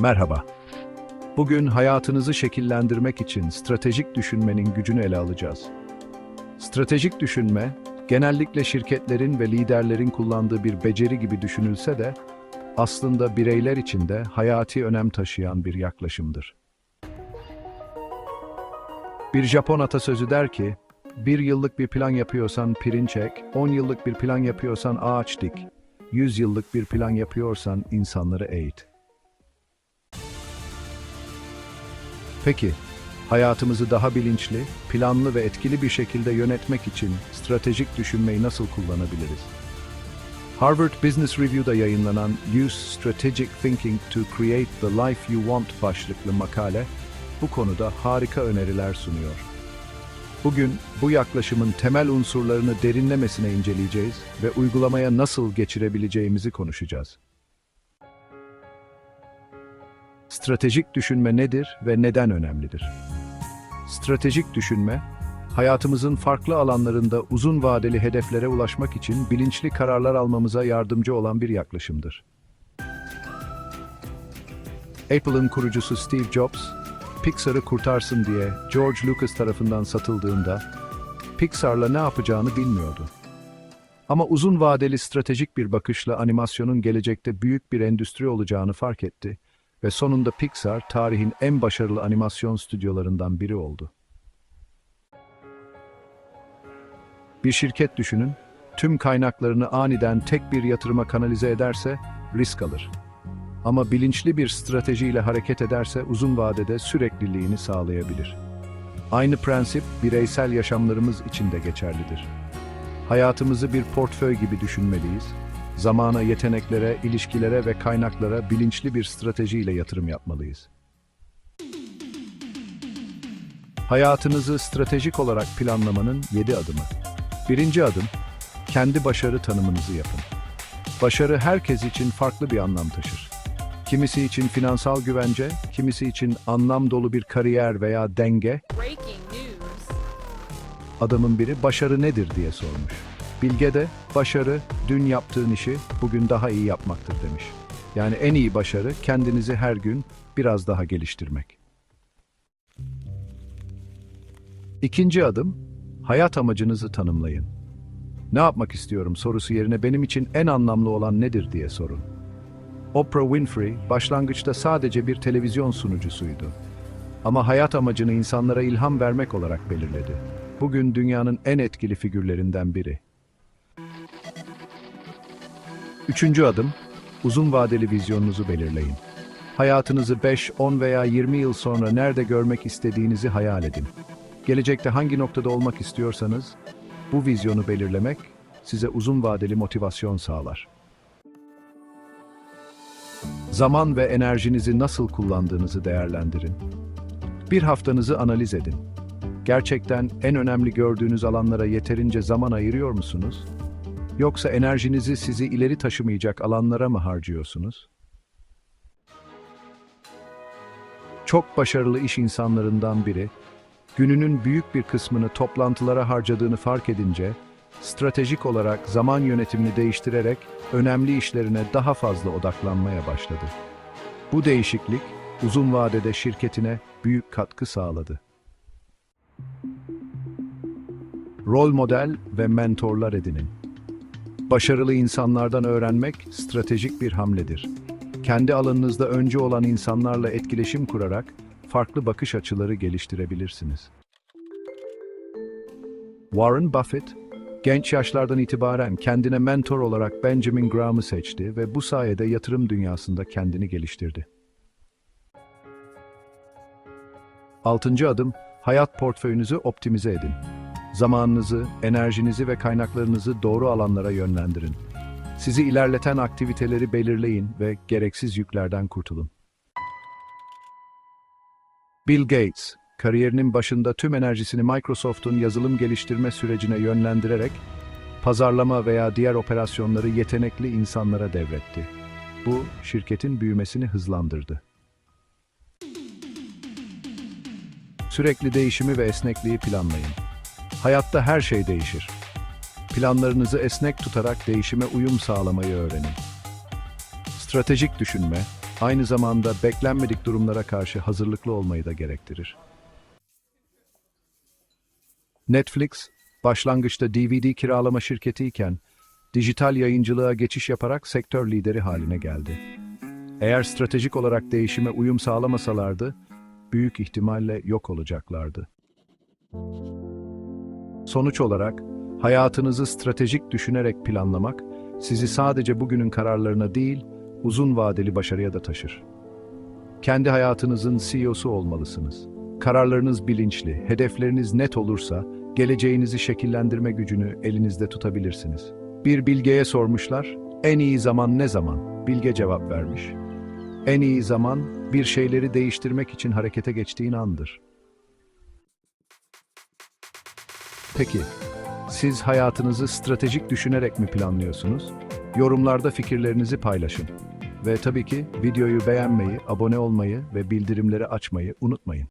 Merhaba. Bugün hayatınızı şekillendirmek için stratejik düşünmenin gücünü ele alacağız. Stratejik düşünme, genellikle şirketlerin ve liderlerin kullandığı bir beceri gibi düşünülse de, aslında bireyler için de hayati önem taşıyan bir yaklaşımdır. Bir Japon atasözü der ki, bir yıllık bir plan yapıyorsan pirinç ek, on yıllık bir plan yapıyorsan ağaç dik, yüz yıllık bir plan yapıyorsan insanları eğit. Peki, hayatımızı daha bilinçli, planlı ve etkili bir şekilde yönetmek için stratejik düşünmeyi nasıl kullanabiliriz? Harvard Business Review'da yayınlanan Use Strategic Thinking to Create the Life You Want başlıklı makale, bu konuda harika öneriler sunuyor. Bugün bu yaklaşımın temel unsurlarını derinlemesine inceleyeceğiz ve uygulamaya nasıl geçirebileceğimizi konuşacağız. Stratejik düşünme nedir ve neden önemlidir? Stratejik düşünme, hayatımızın farklı alanlarında uzun vadeli hedeflere ulaşmak için bilinçli kararlar almamıza yardımcı olan bir yaklaşımdır. Apple'ın kurucusu Steve Jobs, Pixar'ı kurtarsın diye George Lucas tarafından satıldığında Pixar'la ne yapacağını bilmiyordu. Ama uzun vadeli stratejik bir bakışla animasyonun gelecekte büyük bir endüstri olacağını fark etti ve sonunda Pixar tarihin en başarılı animasyon stüdyolarından biri oldu. Bir şirket düşünün, tüm kaynaklarını aniden tek bir yatırıma kanalize ederse risk alır. Ama bilinçli bir stratejiyle hareket ederse uzun vadede sürekliliğini sağlayabilir. Aynı prensip bireysel yaşamlarımız için de geçerlidir. Hayatımızı bir portföy gibi düşünmeliyiz. Zamana, yeteneklere, ilişkilere ve kaynaklara bilinçli bir stratejiyle yatırım yapmalıyız. Hayatınızı stratejik olarak planlamanın 7 adımı. Birinci adım, kendi başarı tanımınızı yapın. Başarı herkes için farklı bir anlam taşır. Kimisi için finansal güvence, kimisi için anlam dolu bir kariyer veya denge, adamın biri başarı nedir diye sormuş. Bilge de başarı dün yaptığın işi bugün daha iyi yapmaktır demiş. Yani en iyi başarı kendinizi her gün biraz daha geliştirmek. İkinci adım hayat amacınızı tanımlayın. Ne yapmak istiyorum sorusu yerine benim için en anlamlı olan nedir diye sorun. Oprah Winfrey başlangıçta sadece bir televizyon sunucusuydu. Ama hayat amacını insanlara ilham vermek olarak belirledi. Bugün dünyanın en etkili figürlerinden biri. Üçüncü adım, uzun vadeli vizyonunuzu belirleyin. Hayatınızı 5, 10 veya 20 yıl sonra nerede görmek istediğinizi hayal edin. Gelecekte hangi noktada olmak istiyorsanız, bu vizyonu belirlemek size uzun vadeli motivasyon sağlar. Zaman ve enerjinizi nasıl kullandığınızı değerlendirin. Bir haftanızı analiz edin. Gerçekten en önemli gördüğünüz alanlara yeterince zaman ayırıyor musunuz? Yoksa enerjinizi sizi ileri taşımayacak alanlara mı harcıyorsunuz? Çok başarılı iş insanlarından biri, gününün büyük bir kısmını toplantılara harcadığını fark edince, stratejik olarak zaman yönetimini değiştirerek önemli işlerine daha fazla odaklanmaya başladı. Bu değişiklik uzun vadede şirketine büyük katkı sağladı. Rol model ve mentorlar edinin. Başarılı insanlardan öğrenmek stratejik bir hamledir. Kendi alanınızda öncü olan insanlarla etkileşim kurarak farklı bakış açıları geliştirebilirsiniz. Warren Buffett, genç yaşlardan itibaren kendine mentor olarak Benjamin Graham'ı seçti ve bu sayede yatırım dünyasında kendini geliştirdi. Altıncı adım, hayat portföyünüzü optimize edin. Zamanınızı, enerjinizi ve kaynaklarınızı doğru alanlara yönlendirin. Sizi ilerleten aktiviteleri belirleyin ve gereksiz yüklerden kurtulun. Bill Gates, kariyerinin başında tüm enerjisini Microsoft'un yazılım geliştirme sürecine yönlendirerek pazarlama veya diğer operasyonları yetenekli insanlara devretti. Bu, şirketin büyümesini hızlandırdı. Sürekli değişimi ve esnekliği planlayın. Hayatta her şey değişir. Planlarınızı esnek tutarak değişime uyum sağlamayı öğrenin. Stratejik düşünme, aynı zamanda beklenmedik durumlara karşı hazırlıklı olmayı da gerektirir. Netflix, başlangıçta DVD kiralama şirketiyken, dijital yayıncılığa geçiş yaparak sektör lideri haline geldi. Eğer stratejik olarak değişime uyum sağlamasalardı, büyük ihtimalle yok olacaklardı. Sonuç olarak, hayatınızı stratejik düşünerek planlamak, sizi sadece bugünün kararlarına değil, uzun vadeli başarıya da taşır. Kendi hayatınızın CEO'su olmalısınız. Kararlarınız bilinçli, hedefleriniz net olursa, geleceğinizi şekillendirme gücünü elinizde tutabilirsiniz. Bir bilgeye sormuşlar, en iyi zaman ne zaman? Bilge cevap vermiş. En iyi zaman, bir şeyleri değiştirmek için harekete geçtiğin andır. Peki, siz hayatınızı stratejik düşünerek mi planlıyorsunuz? Yorumlarda fikirlerinizi paylaşın. Ve tabii ki videoyu beğenmeyi, abone olmayı ve bildirimleri açmayı unutmayın.